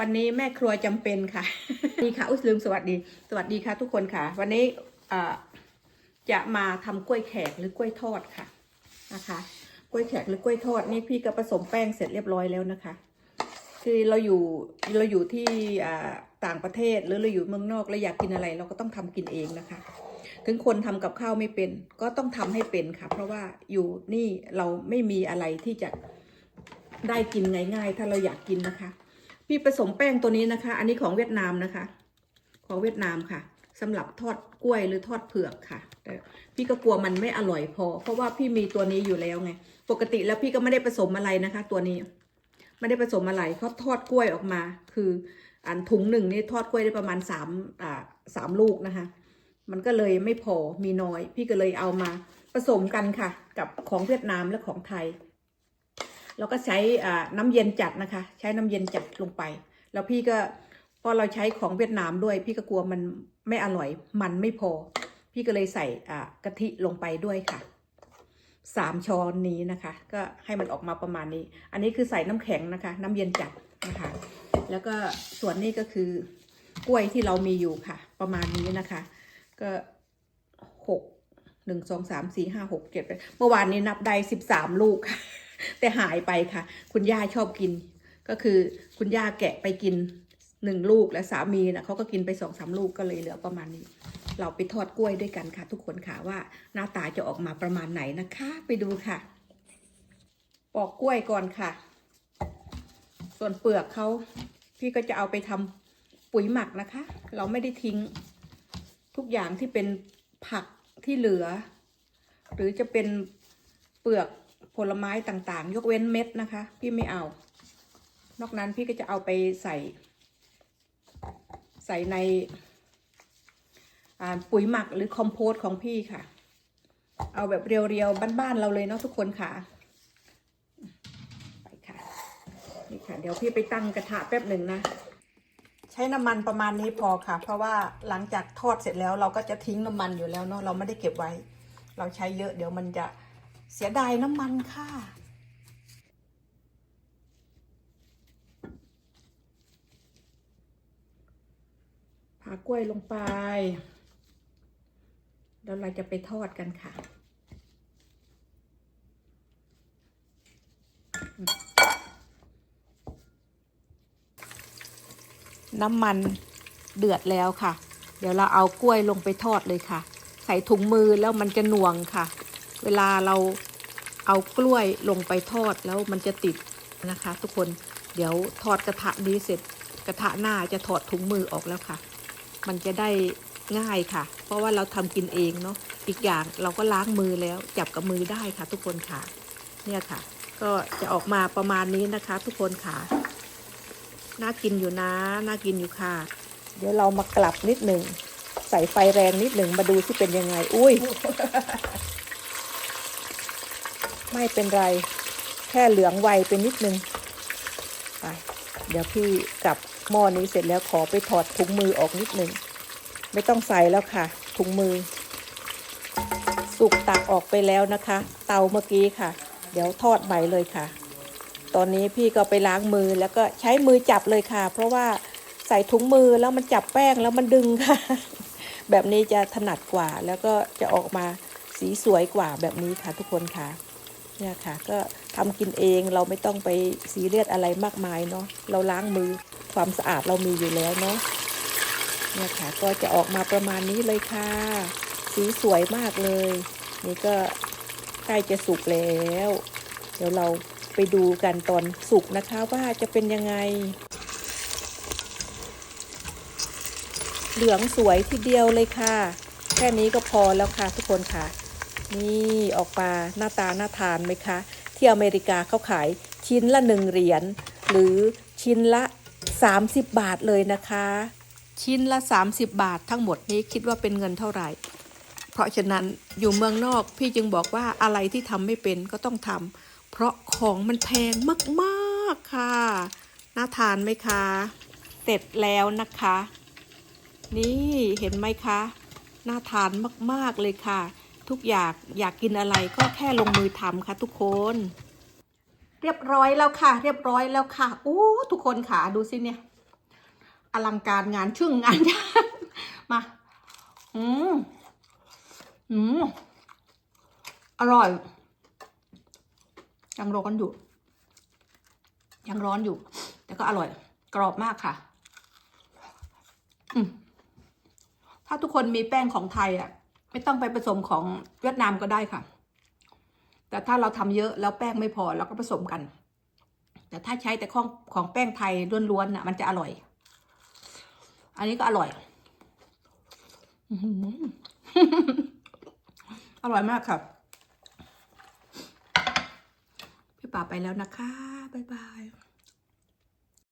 วันนี้แม่ครัวจำเป็นค่ะดีค่ะ อุ้ยลืมสวัสดี สวัสดีค่ะ ทุกคนค่ะ วันนี้จะมาทำกล้วยแขกหรือกล้วยทอดค่ะนะคะ กล้วยแขกหรือกล้วยทอดนี่พี่ก็ผสมแป้งเสร็จเรียบร้อยแล้วนะคะ คือเราอยู่เราอยู่ที่ต่างประเทศหรือเราอยู่เมืองนอกเราอยากกินอะไร เราก็ต้องทำกินเองนะคะ ถึงคนทำกับข้าวไม่เป็น ก็ต้องทำให้เป็นค่ะ เพราะว่าอยู่นี่เราไม่มีอะไรที่จะได้กินง่ายๆ ถ้าเราอยากกินนะคะ พี่ผสมแป้งตัวนี้นะคะ อันนี้ของเวียดนามนะคะ ของเวียดนามค่ะสำหรับทอดกล้วยหรือทอดเผือกค่ะ แต่พี่ก็กลัวมันไม่อร่อยพอ เพราะว่าพี่มีตัวนี้อยู่แล้วไง ปกติแล้วพี่ก็ไม่ได้ผสมอะไรนะคะ ตัวนี้ ไม่ได้ผสมอะไรเขาทอดกล้วยออกมา คืออันถุงหนึ่งนี่ทอดกล้วยได้ประมาณสามอ่าสามลูกนะคะ มันก็เลยไม่พอมีน้อย พี่ก็เลยเอามาผสมกันค่ะ กับของเวียดนามและของไทย แล้วก็ใช้น้ำเย็นจัดนะคะ ใช้น้ำเย็นจัดลงไป แล้วพี่ก็พอเราใช้ของเวียดนามด้วย พี่ก็กลัวมันไม่อร่อย มันไม่พอ พี่ก็เลยใส่กะทิลงไปด้วยค่ะสามช้อนนี้นะคะ ก็ให้มันออกมาประมาณนี้ อันนี้คือใส่น้ำแข็งนะคะ น้ำเย็นจัดนะคะ แล้วก็ส่วนนี้ก็คือกล้วยที่เรามีอยู่ค่ะ ประมาณนี้นะคะ ก็หกหนึ่งสองสามสี่ห้าหกเจ็ดเมื่อวานนี้นับได้สิบสามลูกค่ะ แต่หายไปค่ะ คุณย่าชอบกิน ก็คือคุณย่าแกะไปกินหนึ่งลูกและสามีนะเขาก็กินไปสองสามลูกก็เลยเหลือประมาณนี้ เราไปทอดกล้วยด้วยกันค่ะ ทุกคนค่ะว่าหน้าตาจะออกมาประมาณไหนนะคะ ไปดูค่ะ ปอกกล้วยก่อนค่ะ ส่วนเปลือกเขาพี่ก็จะเอาไปทำปุ๋ยหมักนะคะ เราไม่ได้ทิ้งทุกอย่างที่เป็นผักที่เหลือ หรือจะเป็นเปลือก ผลไม้ต่างๆ ยกเว้นเม็ดนะคะ พี่ไม่เอา นอกนั้นพี่ก็จะเอาไปใส่ ใส่ในปุ๋ยหมักหรือคอมโพส์ของพี่ค่ะ เอาแบบเรียวๆบ้านๆเราเลยเนาะทุกคนค่ะ ไปค่ะ นี่ค่ะ เดี๋ยวพี่ไปตั้งกระทะแป๊บหนึ่งนะ ใช้น้ำมันประมาณนี้พอค่ะ เพราะว่าหลังจากทอดเสร็จแล้วเราก็จะทิ้งน้ำมันอยู่แล้วเนาะ เราไม่ได้เก็บไว้ เราใช้เยอะเดี๋ยวมันจะ เสียดายน้ำมันค่ะ ผากล้วยลงไป แล้วเราจะไปทอดกันค่ะ น้ำมันเดือดแล้วค่ะ เดี๋ยวเราเอากล้วยลงไปทอดเลยค่ะ ใส่ถุงมือแล้วมันจะหน่วงค่ะ เวลาเราเอากล้วยลงไปทอดแล้วมันจะติดนะคะ ทุกคนเดี๋ยวทอดกระทะนี้เสร็จกระทะหน้าจะถอดถุงมือออกแล้วค่ะ มันจะได้ง่ายค่ะ เพราะว่าเราทำกินเองเนาะอีกอย่างเราก็ล้างมือแล้วจับกับมือได้ค่ะ ทุกคนค่ะ เนี่ยค่ะ ก็จะออกมาประมาณนี้นะคะ ทุกคนค่ะน่ากินอยู่นะน่ากินอยู่ค่ะ เดี๋ยวเรามากลับนิดหนึ่งใส่ไฟแรงนิดหนึ่งมาดูที่เป็นยังไง อุ้ย ไม่เป็นไร แค่เหลืองไวไปนิดนึงไปเดี๋ยวพี่กลับหม้อนี้เสร็จแล้วขอไปถอดถุงมือออกนิดนึง ไม่ต้องใส่แล้วค่ะ ถุงมือ สุกตักออกไปแล้วนะคะ เตาเมื่อกี้ค่ะ เดี๋ยวทอดใหม่เลยค่ะ ตอนนี้พี่ก็ไปล้างมือแล้วก็ใช้มือจับเลยค่ะ เพราะว่าใส่ถุงมือแล้วมันจับแป้งแล้วมันดึงค่ะ แบบนี้จะถนัดกว่าแล้วก็จะออกมาสีสวยกว่าแบบนี้ค่ะทุกคนค่ะ เนี่ยค่ะ ก็ทำกินเองเราไม่ต้องไปซีเรียสอะไรมากมายเนาะเราล้างมือความสะอาดเรามีอยู่แล้วเนาะเนี่ยค่ะ ก็จะออกมาประมาณนี้เลยค่ะ สีสวยมากเลย นี่ก็ใกล้จะสุกแล้ว เดี๋ยวเราไปดูกันตอนสุกนะคะว่าจะเป็นยังไง เหลืองสวยทีเดียวเลยค่ะ แค่นี้ก็พอแล้วค่ะทุกคนค่ะ นี่ออกมาหน้าตาน่าทานไหมคะ ที่อเมริกาเขาขายชิ้นละหนึ่งเหรียญหรือชิ้นละ 30 บาทเลยนะคะ ชิ้นละ 30 บาททั้งหมดนี้คิดว่าเป็นเงินเท่าไหร่ เพราะฉะนั้นอยู่เมืองนอกพี่จึงบอกว่าอะไรที่ทำไม่เป็นก็ต้องทำเพราะของมันแพงมากๆค่ะ น่าทานไหมคะ เสร็จแล้วนะคะ นี่เห็นไหมคะ น่าทานมากๆเลยค่ะ ทุกอย่างอยากกินอะไรก็แค่ลงมือทำค่ะทุกคน เรียบร้อยแล้วค่ะ เรียบร้อยแล้วค่ะโอ้ทุกคนค่ะดูสิเนี่ย อลังการงานชึ่งงานยากมา อืมอืมอร่อย ยังร้อนอยู่ ยังร้อนอยู่ แต่ก็อร่อย กรอบมากค่ะ อืมถ้าทุกคนมีแป้งของไทยอะ ไม่ต้องไปผสมของเวียดนามก็ได้ค่ะ แต่ถ้าเราทำเยอะแล้วแป้งไม่พอเราก็ผสมกัน แต่ถ้าใช้แต่ของของแป้งไทยล้วนๆน่ะ มันจะอร่อย อันนี้ก็อร่อยอื้อหืออร่อยมากค่ะ พี่ป่าไปแล้วนะคะ บ๊ายบาย